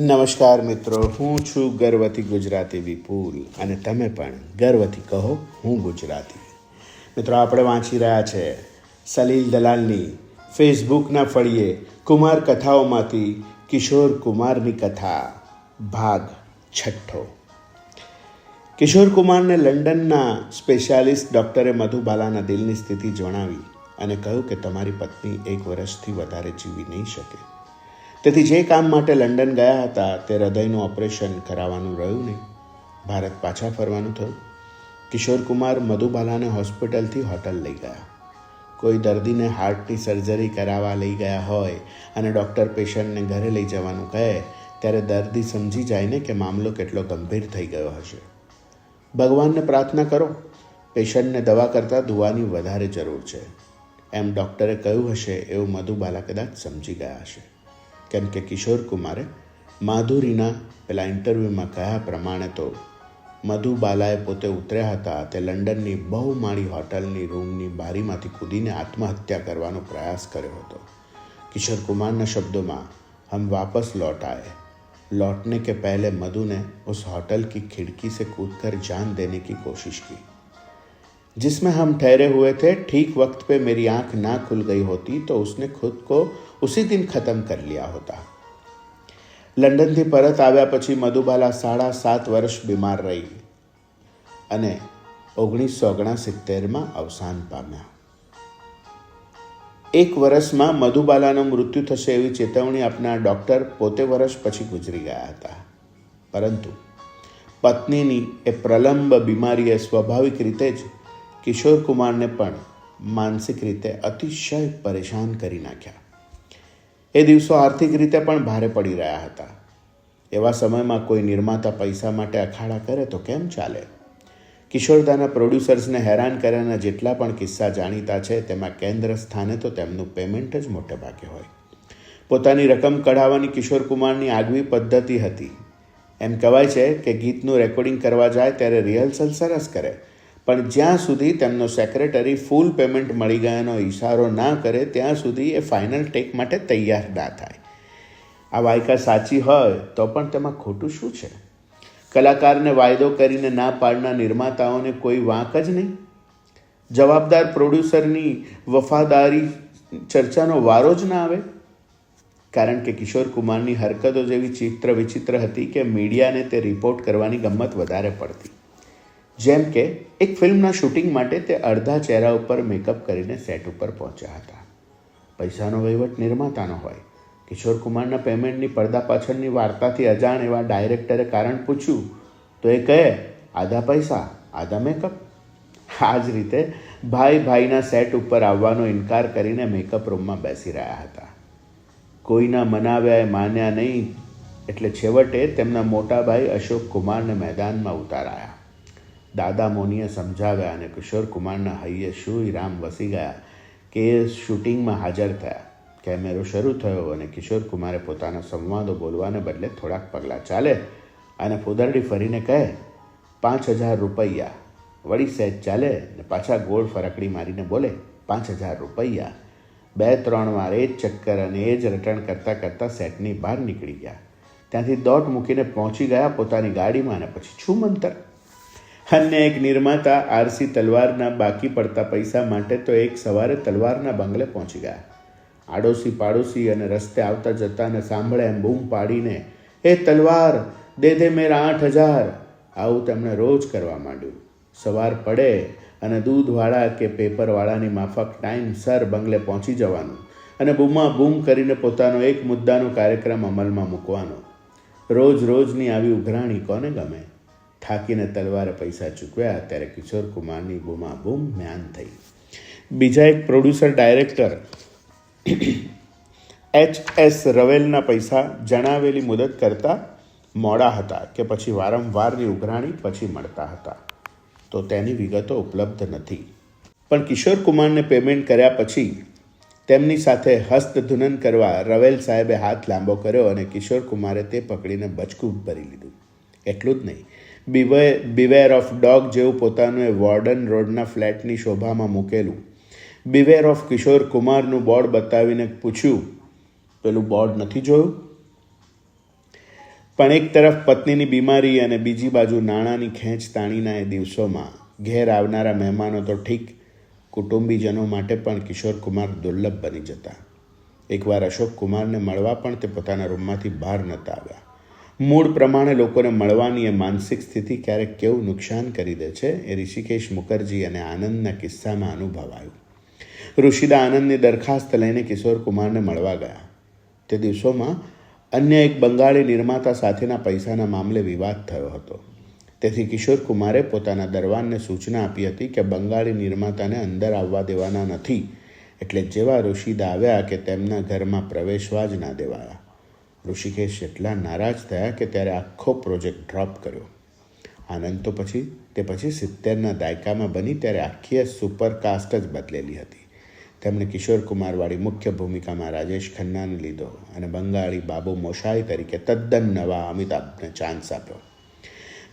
નમસ્કાર મિત્રો, હું છું ગર્વથી ગુજરાતી વિપુલ અને તમે પણ ગર્વથી કહો હું ગુજરાતી. મિત્રો, આપણે વાંચી રહ્યા છે. સલીલ દલાલની ફેસબુકના ફળીએ કુમાર કથાઓમાંથી કિશોર કુમારની કથા, ભાગ છઠ્ઠો. કિશોર કુમારને લંડનના સ્પેશિયાલિસ્ટ ડૉક્ટરે મધુબાલાના દિલની સ્થિતિ જણાવી અને કહ્યું કે તમારી પત્ની એક વર્ષથી વધારે જીવી નહીં શકે. તેથી જે કામ માટે લંડન ગયા હતા તે હૃદયનું ઓપરેશન કરાવવાનું રહ્યું નહીં. ભારત પાછા ફરવાનું થયું. કિશોર કુમાર મધુબાલાને હોસ્પિટલથી હોટલ લઈ ગયા. કોઈ દર્દીને હાર્ટની સર્જરી કરાવવા લઈ ગયા હોય અને ડૉક્ટર પેશન્ટને ઘરે લઈ જવાનું કહે, ત્યારે દર્દી સમજી જાય ને કે મામલો કેટલો ગંભીર થઈ ગયો હશે. ભગવાનને પ્રાર્થના કરો, પેશન્ટને દવા કરતાં દુવાની વધારે જરૂર છે. એમ ડૉક્ટરે કહ્યું હશે એવું મધુબાલા કદાચ સમજી ગયા હશે. કેમ કે કિશોર કુમારે માધુરીના પેલા ઇન્ટરવ્યૂમાં કહ્યા પ્રમાણે તો મધુબાલાએ પોતે ઉતર્યા હતા તે લંડનની બહુ માળી હોટલની રૂમની બારીમાંથી કૂદીને આત્મહત્યા કરવાનો પ્રયાસ કર્યો હતો કિશોર કુમારના શબ્દોમાં હમ વાપસ लौट आए लौटने के पहले मधु ने उस होटल की खिड़की से कूदकर जान देने की कोशिश की जिसमें हम ठहरे हुए थे ठीक वक्त पे मेरी आंख ना खुल गई होती तो उसने खुद को ઉસી દિન ખતમ કરી લ્યા હતા લંડનથી પરત આવ્યા પછી મધુબાલા સાડા સાત વર્ષ બીમાર રહી અને ઓગણીસો ઓગણસિત્તેરમાં અવસાન પામ્યા એક વર્ષમાં મધુબાલાનું મૃત્યુ થશે એવી ચેતવણી આપનાર ડૉક્ટર પોતે વર્ષ પછી ગુજરી ગયા હતા પરંતુ પત્નીની એ પ્રલંબ બીમારીએ સ્વાભાવિક રીતે જ કિશોર કુમારને પણ માનસિક રીતે અતિશય પરેશાન કરી નાખ્યા એ દિવસો આર્થિક રીતે પણ ભારે પડી રહ્યા હતા. એવા સમયમાં કોઈ નિર્માતા પૈસા માટે અખાડા કરે તો કેમ ચાલે? કિશોરદાના પ્રોડ્યુસર્સને હેરાન કર્યાના જેટલા પણ કિસ્સા જાણીતા છે, તેમાં કેન્દ્ર સ્થાને તો તેમનું પેમેન્ટ જ મોટે ભાગે હોય. પોતાની રકમ કઢાવવાની કિશોર કુમારની આગવી પદ્ધતિ હતી. એમ કહેવાય છે કે ગીતનું રેકોર્ડિંગ કરવા જાય ત્યારે રિહર્સલ સરસ કરે. પણ જ્યાં સુધી તેમનો સેક્રેટરી ફૂલ પેમેન્ટ મળી ગયાનો ઇશારો ના કરે, ત્યાં સુધી એ ફાઇનલ ટેક માટે તૈયાર ના થાય. આ વાયકા સાચી હોય તો પણ તેમાં ખોટું શું છે? કલાકારને વાયદો કરીને ના પાડનાર નિર્માતાઓને કોઈ વાંક જ નહીં. જવાબદાર પ્રોડ્યુસરની વફાદારી ચર્ચાનો વારો જ ના આવે. કારણ કે કિશોર કુમારની હરકતો જેવી ચિત્ર વિચિત્ર હતી કે મીડિયાને તે રિપોર્ટ કરવાની ગમત વધારે પડતી. જેમ કે, એક ફિલ્મના શૂટિંગ માટે તે અડધા ચહેરા ઉપર મેકઅપ કરીને સેટ ઉપર પહોંચ્યા હતા. પૈસાનો વહીવટ નિર્માતાનો હોય કિશોર કુમારના પેમેન્ટની પડદા પાછળની વાર્તાથી અજાણ એવા ડાયરેક્ટરે કારણ પૂછ્યું, તો એ કહે, આધા પૈસા, આધા મેકઅપ? આ જ રીતે ભાઈ ભાઈના સેટ ઉપર આવવાનો ઇનકાર કરીને મેકઅપ રૂમમાં બેસી રહ્યા હતા. કોઈના મનાવ્યા એ માન્યા નહીં, એટલે છેવટે તેમના મોટા ભાઈ અશોક કુમારને મેદાનમાં ઉતારાયા. દાદા મોનીએ સમજાવ્યા અને કિશોર કુમારના હૈયે શું રામ વસી ગયા કે એ શૂટિંગમાં હાજર થયા. કેમેરો શરૂ થયો અને કિશોર કુમારે પોતાના સંવાદો બોલવાને બદલે થોડાક પગલાં ચાલે અને ફોદરડી ફરીને કહે, પાંચ હજાર રૂપૈયા. વળી સહેજ ચાલે ને પાછા ગોળ ફરકડી મારીને બોલે, પાંચ હજાર રૂપૈયા. બે, ત્રણ વાર એ જ ચક્કર અને એ જ રટણ કરતાં કરતાં સેટની બહાર નીકળી ગયા. ત્યાંથી દોટ મૂકીને પહોંચી ગયા પોતાની ગાડીમાં અને પછી છું મંતર અન્ય એક નિર્માતા આરસી તલવારના બાકી પડતા પૈસા માટે તો એક સવારે તલવારના બંગલે પહોંચી ગયા. આડોશી પાડોશી અને રસ્તે આવતા જતાને સાંભળે એમ બૂમ પાડીને, એ તલવાર, દે દે મેરા આઠ હજાર. આવું તેમણે રોજ કરવા માંડ્યું. સવાર પડે અને દૂધવાળા કે પેપરવાળાની માફક ટાઈમસર બંગલે પહોંચી જવાનું અને બૂમા બૂમ કરીને પોતાનો એક મુદ્દાનો કાર્યક્રમ અમલમાં મૂકવાનો. રોજ રોજની આવી ઉઘરાણી કોને ગમે? થાકીને તલવારે પૈસા ચૂકવ્યા, ત્યારે કિશોર કુમારની બૂમા બૂમ મ્યાન થઈ. બીજા એક પ્રોડ્યુસર ડાયરેક્ટર એચ એસ રવેલના પૈસા જણાવેલી મુદત કરતાં મોડા હતા કે પછી વારંવારની ઉઘરાણી પછી મળતા હતા. તો તેની વિગતો ઉપલબ્ધ નથી. પણ કિશોર કુમારને પેમેન્ટ કર્યા પછી તેમની સાથે હસ્તધૂનન કરવા રવેલ સાહેબે હાથ લાંબો કર્યો અને કિશોર કુમારે તે પકડીને બચકું ભરી લીધું. એટલું જ નહીં. બીવે બિવેર ઓફ ડોગ જેવું પોતાનું એ વોર્ડન રોડના ફ્લેટની શોભામાં મૂકેલું. બિવેર ઓફ કિશોર કુમારનું બોર્ડ બતાવીને પૂછ્યું. પેલું બોર્ડ નથી જોયું? પણ એક તરફ પત્નીની બીમારી અને બીજી બાજુ નાણાંની ખેંચ તાણીના એ દિવસોમાં ઘેર આવનારા મહેમાનો તો ઠીક, કુટુંબીજનો માટે પણ કિશોર કુમાર દુર્લભ બની જતા. એકવાર અશોક કુમારને મળવા પણ તે પોતાના રૂમમાંથી બહાર નહોતા આવ્યા. મૂળ પ્રમાણે લોકોને મળવાની એ માનસિક સ્થિતિ ક્યારેક કેવું નુકસાન કરી દે છે એ ઋષિકેશ મુખર્જી અને આનંદના કિસ્સામાં અનુભવાયું. ઋષિદા આનંદની દરખાસ્ત લઈને કિશોર કુમારને મળવા ગયા. તે દિવસોમાં અન્ય એક બંગાળી નિર્માતા સાથેના પૈસાના મામલે વિવાદ થયો હતો. તેથી કિશોર કુમારે પોતાના દરવાનને સૂચના આપી હતી કે બંગાળી નિર્માતાને અંદર આવવા દેવાના નથી, એટલે જેવા ઋષિદા આવ્યા કે તેમના ઘરમાં પ્રવેશવા જ ના દેવાયા. ઋષિકેશ એટલા નારાજ થયા કે ત્યારે આખો પ્રોજેક્ટ ડ્રોપ કર્યો. આનંદ તો પછી, તે પછી સિત્તેરના દાયકામાં બની ત્યારે આખી સુપરકાસ્ટ જ બદલેલી હતી. તેમણે કિશોર કુમારવાળી મુખ્ય ભૂમિકામાં રાજેશ ખન્નાને લીધો અને બંગાળી બાબુ મોશાઈ તરીકે તદ્દન નવા અમિતાભને ચાન્સ આપ્યો.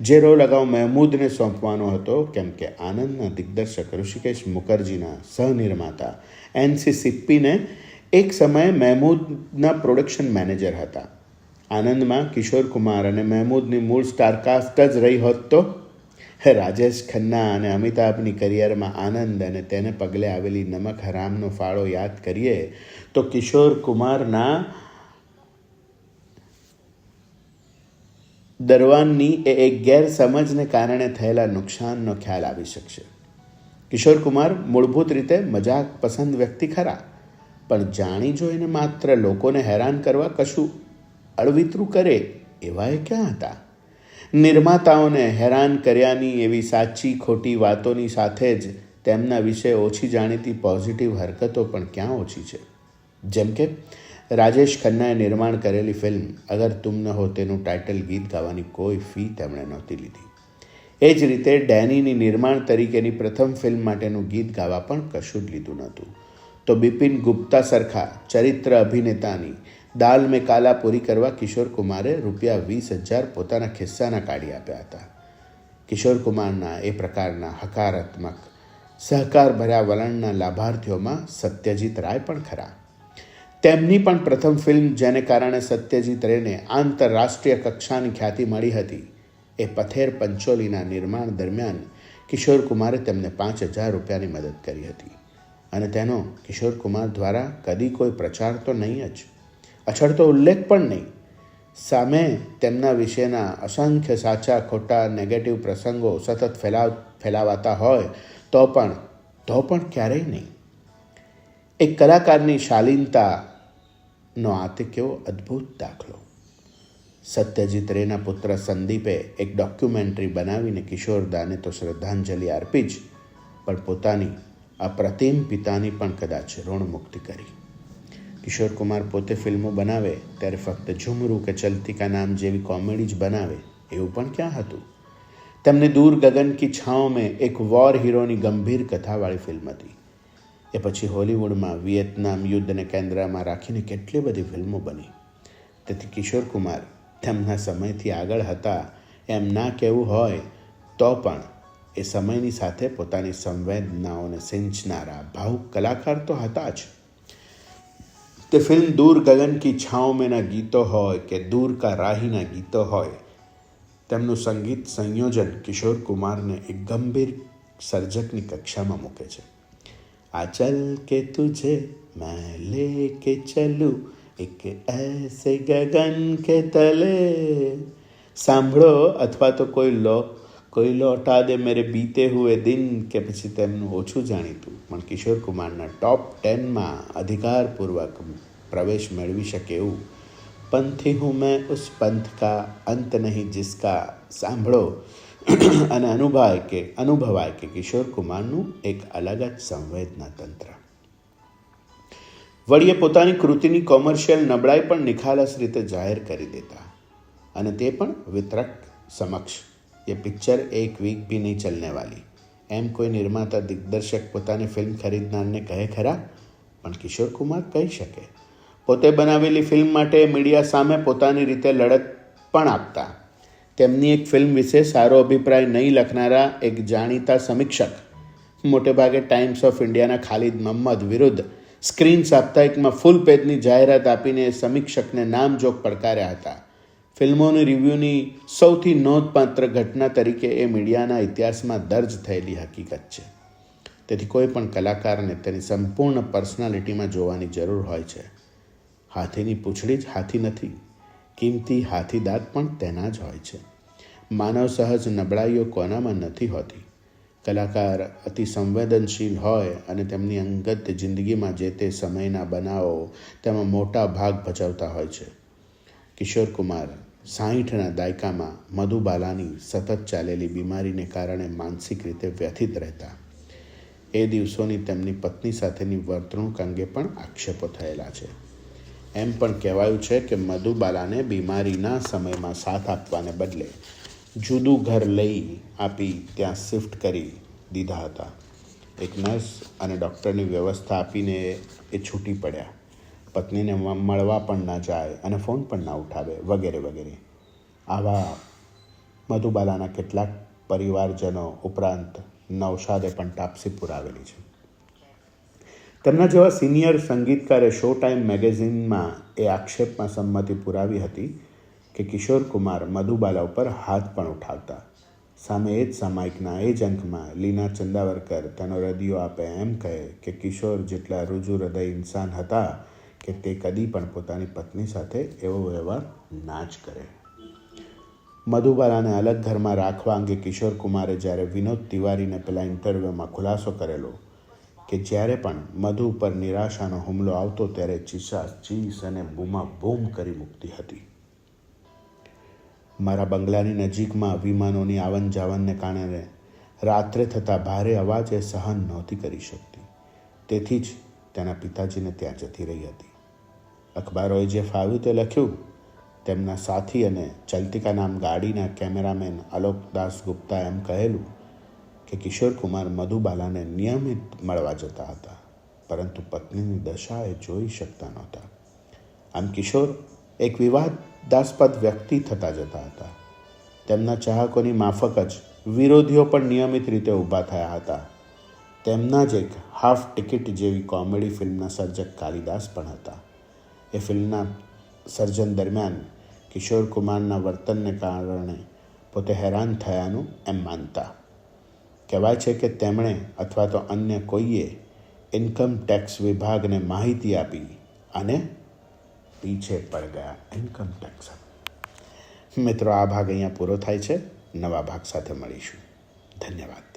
જે રોલ અગાઉ મહેમૂદને સોંપવાનો હતો, કેમ કે આનંદના દિગ્દર્શક ઋષિકેશ મુખર્જીના સહનિર્માતા એનસી સિપ્પીને એક સમયે મહેમૂદના પ્રોડક્શન મેનેજર હતા. આનંદમાં કિશોર કુમાર અને મહેમૂદની મૂળ સ્ટારકાસ્ટ જ રહી હોત તો? રાજેશ ખન્ના અને અમિતાભની કરિયરમાં આનંદ અને તેને પગલે આવેલી નમક હરામનો ફાળો યાદ કરીએ તો કિશોર કુમારના દરવાનની એ એક ગેરસમજને કારણે થયેલા નુકસાનનો ખ્યાલ આવી શકશે. કિશોર કુમાર મૂળભૂત રીતે મજાક પસંદ વ્યક્તિ ખરા? પણ જાણી જોઈને માત્ર લોકોને હેરાન કરવા કશું અળવિતરું કરે એવા એ ક્યાં હતા? નિર્માતાઓને હેરાન કર્યાની એવી સાચી ખોટી વાતોની સાથે જ તેમના વિશે ઓછી જાણીતી પોઝિટિવ હરકતો પણ ક્યાં ઓછી છે? જેમ કે, રાજેશ ખન્નાએ નિર્માણ કરેલી ફિલ્મ અગર તુમ ન હો તેનું ટાઇટલ ગીત ગાવાની કોઈ ફી તેમણે નહોતી લીધી. એ જ રીતે ડેનીની નિર્માણ તરીકેની પ્રથમ ફિલ્મ માટેનું ગીત ગાવા પણ કશું જ લીધું નહોતું. તો બિપિન ગુપ્તા સરખા ચરિત્ર અભિનેતાની દાલ મેં કાલા પૂરી કરવા કિશોર કુમારે રૂપિયા વીસ હજાર પોતાના ખિસ્સાના કાઢી આપ્યા હતા. કિશોર કુમારના એ પ્રકારના હકારાત્મક સહકાર ભર્યા વલણના લાભાર્થીઓમાં સત્યજીત રાય પણ ખરા. તેમની પણ પ્રથમ ફિલ્મ જેને કારણે સત્યજીત રેને આંતરરાષ્ટ્રીય કક્ષાની ખ્યાતિ મળી હતી, એ પથેર પંચોલીના નિર્માણ દરમિયાન કિશોર કુમારે તેમને પાંચ હજાર રૂપિયાની મદદ કરી હતી. અને તેનો કિશોર કુમાર દ્વારા કદી કોઈ પ્રચાર તો નહીં જ. અછડતો ઉલ્લેખ પણ નહીં. સામે તેમના વિશેના અસંખ્ય સાચા, ખોટા નેગેટિવ પ્રસંગો સતત ફેલાવ, ફેલાવાતા હોય તો પણ તો પણ ક્યારેય નહીં. એક કલાકારની શાલીનતાનો આ તે કેવો અદ્ભુત દાખલો. સત્યજીત રેના પુત્ર સંદીપે એક ડોક્યુમેન્ટરી બનાવીને કિશોરદાને તો શ્રદ્ધાંજલિ અર્પી જ, પણ પોતાની અપ્રતિમ પિતાની પણ કદાચ ઋણમુક્તિ કરી. કિશોર કુમાર પોતે ફિલ્મો બનાવે, ત્યારે ફક્ત ઝુમરું કે ચલતી કા નામ જેવી કોમેડી જ બનાવે, એવું પણ ક્યાં હતું? તેમની દૂર ગગન કી છાંવ મેં એક વોર હીરોની ગંભીર કથાવાળી ફિલ્મ હતી. એ પછી હોલિવૂડમાં વિયેતનામ યુદ્ધને કેન્દ્રમાં રાખીને કેટલી બધી ફિલ્મો બની. તેથી કિશોર કુમાર તેમના સમયથી આગળ હતા, એમ ના કહેવું હોય તો પણ એ સમયની સાથે પોતાની સંવેદનાઓને સિંચનારા ભાવુક કલાકાર તો હતા જ. તે ફિલ્મ દૂર ગગન કી છાંવ મેના ગીતો હોય કે દૂર કા રાહીના ગીતો હોય, તેમનું સંગીત સંયોજન કિશોર કુમારને એક ગંભીર સર્જકની કક્ષામાં મૂકે છે. આ ચલ કે તુજે, મેં લે કે ચલું, એક એસે ગગન કે તલે. સાંભળો અથવા તો કોઈ લો કોઈ લौटा દે મેરે બીતે હુએ દિન કે પછી તેમનું ઓછું જાણીતું. પણ કિશોર કુમારના ટોપ ટેનમાં અધિકારપૂર્વક પ્રવેશ મેળવી શકે એવું. પંથી હું મેં ઉસ પંથ કા અંત નહીં જિસકા સાંભળો. અને અનુભવાય કે અનુભવાય કે કિશોર કુમારનું એક અલગ જ સંવેદના તંત્ર વળીએ પોતાની કૃતિની કોમર્શિયલ નબળાઈ પણ નિખાલસ રીતે જાહેર કરી દેતા. અને તે પણ વિતરક સમક્ષ. ये पिक्चर एक वीक भी नहीं चलने वाली એમ કોઈ નિર્માતા દિગ્દર્શક પોતાની ફિલ્મ ખરીદનારને કહે ખરા પણ કિશોર કુમાર કહી શકે પોતે બનાવેલી ફિલ્મ માટે મીડિયા સામે પોતાની રીતે લડત પણ આપતા તેમની એક ફિલ્મ વિશે સારો અભિપ્રાય નહીં લખનારા એક જાણીતા સમીક્ષક મોટેભાગે ટાઈમ્સ ઓફ ઇન્ડિયાના ખાલિદ મહમ્મદ વિરુદ્ધ સ્ક્રીન સાપ્તાહિકમાં ફૂલ પેજની જાહેરાત આપીને એ સમીક્ષકને નામજોગ પડકાર્યા હતા ફિલ્મોની રિવ્યૂની સૌથી નોંધપાત્ર ઘટના તરીકે એ મીડિયાના ઇતિહાસમાં દર્જ થયેલી હકીકત છે. તેથી કોઈ પણ કલાકારને તેની સંપૂર્ણ પર્સનાલિટીમાં જોવાની જરૂર હોય છે. હાથીની પૂંછડી જ હાથી નથી, કિંમતી હાથી દાંત પણ તેના જ હોય છે. માનવ સહજ નબળાઈઓ કોનામાં નથી હોતી. કલાકાર અતિ સંવેદનશીલ હોય અને તેમની અંગત જિંદગીમાં જે તે સમયના બનાવો તેમાં મોટા ભાગ ભજવતા હોય છે. કિશોર કુમાર સાહીઠના દાયકામાં મધુબાલાની સતત ચાલેલી બીમારીને કારણે માનસિક રીતે વ્યથિત રહેતા. એ દિવસોની તેમની પત્ની સાથેની વર્તણૂક અંગે પણ આક્ષેપો થયેલા છે. એમ પણ કહેવાયું છે કે મધુબાલાને બીમારીના સમયમાં સાથ આપવાને બદલે જુદું ઘર લઈ આપી ત્યાં શિફ્ટ કરી દીધા હતા. એક નર્સ અને ડૉક્ટરની વ્યવસ્થા આપીને એ છૂટી પડ્યા. પત્નીને મળવા પણ ના જાય અને ફોન પણ ના ઉઠાવે, વગેરે વગેરે. આવા મધુબાલાના કેટલાક પરિવારજનો ઉપરાંત નૌશાદે પણ તાપસી પુરાવેલી છે. તેમના જેવા સિનિયર સંગીતકારે શો ટાઈમ મેગેઝિનમાં એ આક્ષેપમાં સંમતિ પુરાવી હતી કે કિશોર કુમાર મધુબાલા ઉપર હાથ પણ ઉઠાવતા. સામે એ જ સામાયિકના એ જ અંકમાં લીના ચંદાવરકર તેનો રદિયો આપે એમ કહે કે કિશોર જેટલા રુજુ હૃદય ઇન્સાન હતા કે તે કદી પણ પોતાની પત્ની સાથે એવો વ્યવહાર ના જ કરે. મધુબાલાને અલગ ઘરમાં રાખવા અંગે કિશોર કુમારે જ્યારે વિનોદ તિવારીને પેલા ઇન્ટરવ્યૂમાં ખુલાસો કરેલો કે જ્યારે પણ મધુ ઉપર નિરાશાનો હુમલો આવતો ત્યારે ચીસા, ચીસ અને બૂમા બૂમ કરી મૂકતી હતી. મારા બંગલાની નજીકમાં વિમાનોની આવન જાવનને કારણે રાત્રે થતા ભારે અવાજ એ સહન નહોતી કરી શકતી. તેથી જ તેના પિતાજીને ત્યાં જતી રહી હતી. અખબારોએ જે ફાવ્યું તે લખ્યું. તેમના સાથી અને ચલતિકા નામ ગાડીના કેમેરામેન અલોકદાસ ગુપ્તા એમ કહેલું કે કિશોર કુમાર મધુબાલાને નિયમિત મળવા જતા હતા, પરંતુ પત્નીની દશા એ જોઈ શકતા નહોતા. આમ કિશોર એક વિવાદાસ્પદ વ્યક્તિ થતા જતા હતા. તેમના ચાહકોની માફક જ વિરોધીઓ પણ નિયમિત રીતે ઊભા થયા હતા. તેમના જ એક હાફ ટિકિટ જેવી કોમેડી ફિલ્મના સર્જક કાલિદાસ પણ હતા. એ ફિલ્મના સર્જન દરમિયાન કિશોર કુમારના વર્તનને કારણે પોતે હેરાન થયાનું એમ માનતા. કહેવાય છે કે તેમણે અથવા તો અન્ય કોઈએ ઇન્કમ ટેક્સ વિભાગને માહિતી આપી અને પીછે પડ ગયા ઇન્કમ ટેક્સ. મિત્રો, આ ભાગ અહીંયા પૂરો થાય છે. નવા ભાગ સાથે મળીશું. ધન્યવાદ.